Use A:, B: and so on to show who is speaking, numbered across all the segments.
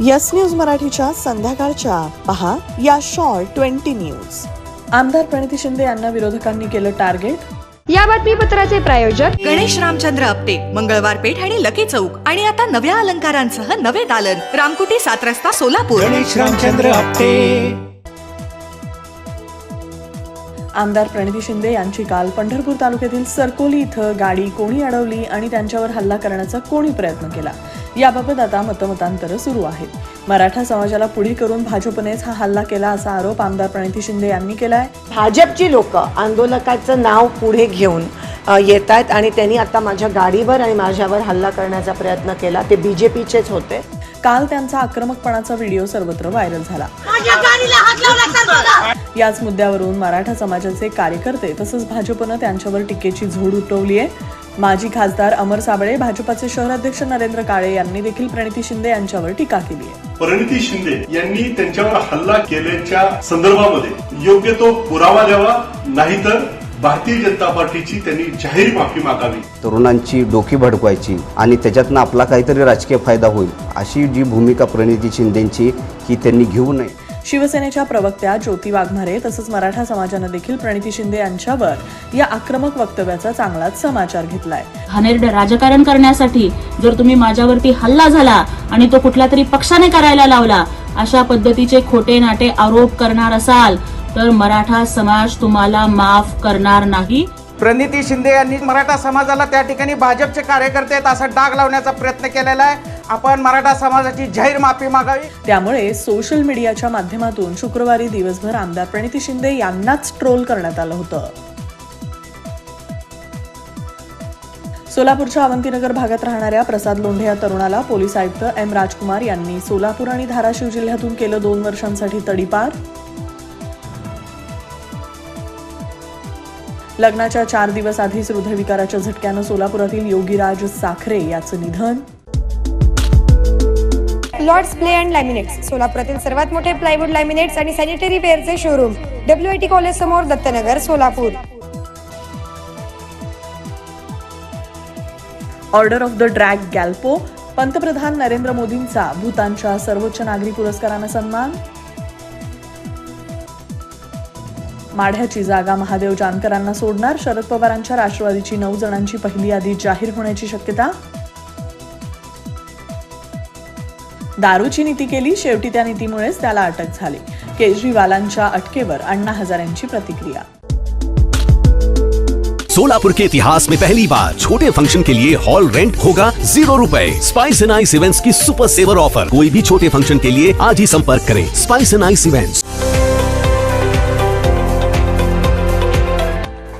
A: Yes news मराठीच्या संध्याकाळच्या. पहा या शॉर्ट ट्वेंटी न्यूज. आमदार प्रणिती शिंदे यांना विरोधकांनी केलं टार्गेट.
B: या बातमीपत्राचे प्रायोजक
C: गणेश रामचंद्र आपटे मंगळवार पेठ आणि लकी चौक आणि आता नव्या अलंकारांसह नवे दालन रामकुटी सात रस्ता सोलापूर.
D: गणेश रामचंद्र आपटे.
A: आमदार प्रणिती शिंदे यांची काल पंढरपूर तालुक्यातील सरकोली इथं गाडी कोणी अडवली आणि त्यांच्यावर हल्ला करण्याचा कोणी प्रयत्न केला? याबाबत आता मतमतांतर सुरू आहेत मराठा समाजाला पुढे करून भाजपनेच हा हल्ला केला असा आरोप आमदार प्रणिती शिंदे यांनी केलाय.
E: भाजपची लोक आंदोलकाचं नाव पुढे घेऊन येत आहेत आणि त्यांनी आता माझ्या गाडीवर आणि माझ्यावर हल्ला करण्याचा प्रयत्न केला. ते बीजेपीचेच होते.
A: काल त्यांचा आक्रमकपणाचा व्हिडिओ सर्वत्र व्हायरल झाला. याच मुद्द्यावरून मराठा समाजाचे कार्यकर्ते तसंच भाजपनं त्यांच्यावर टीकेची झोड उठवली आहे. माजी खासदार अमर साबळे भाजपाचे शहराध्यक्ष नरेंद्र काळे यांनी देखील प्रणिती शिंदे यांच्यावर टीका केली आहे.
F: परिणिती शिंदे यांनी त्यांच्यावर हल्ला केल्याच्या संदर्भामध्ये योग्य तो पुरावा द्यावा नाहीतर भारतीय जनता पार्टीची त्यांनी जाहीर माफी मागावी.
G: तरुणांची डोकी भडकवायची आणि त्याच्यातनं आपला काहीतरी राजकीय फायदा होईल अशी जी भूमिका प्रणिती शिंदेची ही त्यांनी घेऊ नये.
A: शिवसेनेच्या प्रवक्त्या ज्योती वाघमारे तसंच मराठा समाजानं देखील प्रणिती शिंदे यांच्यावर या आक्रमक वक्तव्याचा चांगलाच समाचार घेतलाय.
H: घाणेरडं राजकारण करण्यासाठी जर तुम्ही माझ्यावरती हल्ला झाला आणि तो कुठल्या तरी पक्षाने करायला लावला अशा पद्धतीचे खोटे नाटे आरोप करणार असाल तर मराठा समाज तुम्हाला माफ करणार नाही.
D: प्रणिती शिंदे यांनी मराठा समाजाला त्या ठिकाणी भाजपचे कार्यकर्ते आहेत असा डाग लावण्याचा प्रयत्न केलेला आहे. आपण मराठा समाजाची जाहीर माफी मागावी.
A: त्यामुळे सोशल मीडियाच्या माध्यमातून शुक्रवारी दिवसभर आमदार प्रणिती शिंदे यांनाच ट्रोल करण्यात आलं होतं. सोलापूरच्या अवंतीनगर भागात राहणाऱ्या प्रसाद लोंढे या तरुणाला पोलीस आयुक्त एम राजकुमार यांनी सोलापूर आणि धाराशिव जिल्ह्यातून केलं दोन वर्षांसाठी तडीपार. लग्नाच्या चार दिवस आधीच हृदयविकाराच्या झटक्यानं सोलापुरातील योगीराज साखरे याचं निधन.
B: लॉर्ड्स प्ले अँड लॅमिनेट्स सोलापुरातील सर्वात मोठे प्लायवूड लॅमिनेट्स आणि sanitary वेअरचे showroom W I T college समोर Dattanagar Solapur.
A: Order of the drag गॅल्पो पंतप्रधान नरेंद्र मोदींचा भूतानच्या सर्वोच्च नागरी पुरस्कारानं सन्मान. माढ्याची जागा महादेव जानकरांना सोडणार. शरद पवारांच्या राष्ट्रवादीची नऊ जणांची पहिली यादी जाहीर होण्याची शक्यता. दारूची नीती केली शेवटी त्या नीतीमुळेच त्याला अटक झाली. केजरीवालांच्या अटकेवर अण्णा हजारेंची प्रतिक्रिया.
I: सोलापुर के इतिहास में पहली बार छोटे फंक्शन के लिए हॉल रेंट होगा जीरो रूपए. स्पाइस एंड आइस इवेंट्स की सुपर सेवर ऑफर कोई भी छोटे फंक्शन के लिए आज ही संपर्क करें. Spice and ice events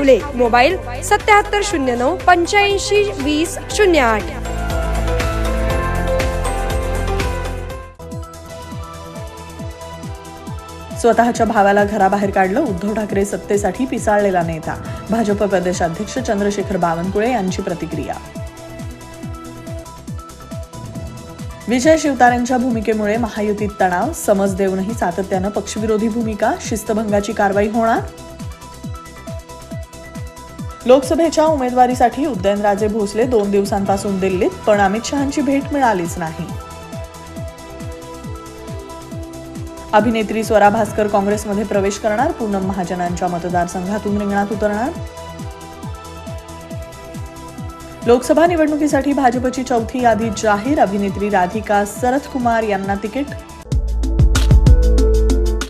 B: हावले mobile सत्याहत्तर शून्य नऊ पंच्याऐंशी वीस शून्य आठ.
A: स्वतःच्या भावाला घराबाहेर काढलं उद्धव ठाकरे सत्तेसाठी पिसाळलेला नेता. भाजप प्रदेशाध्यक्ष चंद्रशेखर बावनकुळे यांची प्रतिक्रिया. विजय शिवतारेंच्या भूमिकेमुळे महायुतीत तणाव समज देऊनही सातत्यानं पक्षविरोधी भूमिका शिस्तभंगाची कारवाई होणार? लोकसभेच्या उमेदवारीसाठी उदयनराजे भोसले दोन दिवसांपासून दिल्लीत पण अमित शहांची भेट मिळालीच नाही. अभिनेत्री स्वरा भास्कर काँग्रेसमध्ये प्रवेश करणार पूनम महाजनांच्या मतदारसंघातून रिंगणात उतरणार. लोकसभा निवडणुकीसाठी भाजपची चौथी यादी जाहीर अभिनेत्री राधिका सरथ कुमार यांना तिकीट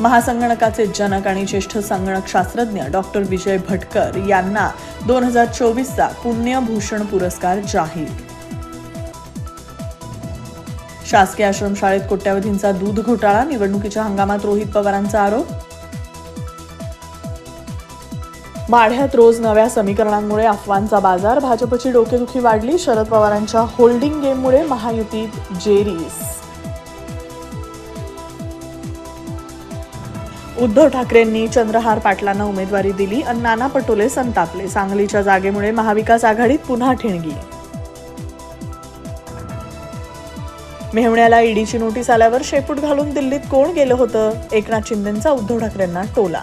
A: महासंगणकाचे जनक आणि ज्येष्ठ संगणक शास्त्रज्ञ डॉक्टर विजय भटकर यांना दोन हजार चोवीसचा पुण्यभूषण पुरस्कार जाहीर. शासकीय आश्रमशाळेत कोट्यावधींचा दूध घोटाळा निवडणुकीच्या हंगामात रोहित पवारांचा आरोप? माढ्यात रोज नव्या समीकरणांमुळे अफवांचा बाजार भाजपची डोकेदुखी वाढली शरद पवारांच्या होल्डिंग गेममुळे महायुतीत जेरीस उद्धव ठाकरेंनी चंद्रहार पाटलांना उमेदवारी दिली आणि नाना पटोले संतापले. सांगलीच्या जागेमुळे महाविकास आघाडीत पुन्हा ठिणगी. मेहण्याला ईडीची नोटीस आल्यावर शेपूट घालून दिल्लीत कोण गेलं होतं? एकनाथ शिंदेंचा उद्धव ठाकरेंना टोला.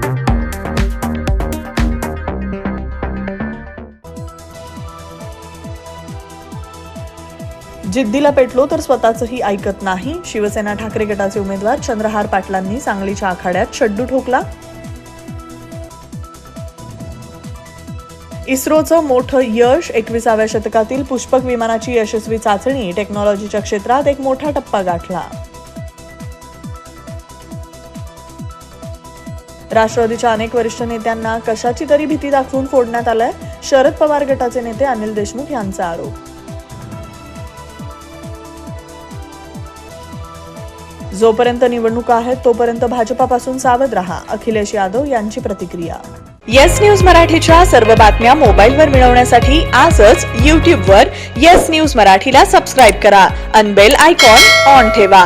A: जिद्दीला पेटलो तर स्वतःचंही ऐकत नाही. शिवसेना ठाकरे गटाचे उमेदवार चंद्रहार पाटलांनी सांगलीच्या आखाड्यात शड्डू ठोकला. इस्रोचं मोठं यश एकविसाव्या शतकातील पुष्पक विमानाची यशस्वी चाचणी टेक्नॉलॉजीच्या क्षेत्रात एक मोठा टप्पा गाठला. राष्ट्रवादीच्या अनेक वरिष्ठ नेत्यांना कशाची तरी भीती दाखवून फोडण्यात आलाय? शरद पवार गटाचे नेते अनिल देशमुख यांचा आरोप. जोपर्यंत निवडणुका आहेत तोपर्यंत भाजपापासून सावध रहा अखिलेश यादव यांची प्रतिक्रिया. येस न्यूज मराठीच्या सर्व बातम्या मोबाईलवर मिळवण्यासाठी आजच यूट्यूबवर येस न्यूज मराठीला सबस्क्राईब करा. अनबेल आयकॉन ऑन ठेवा.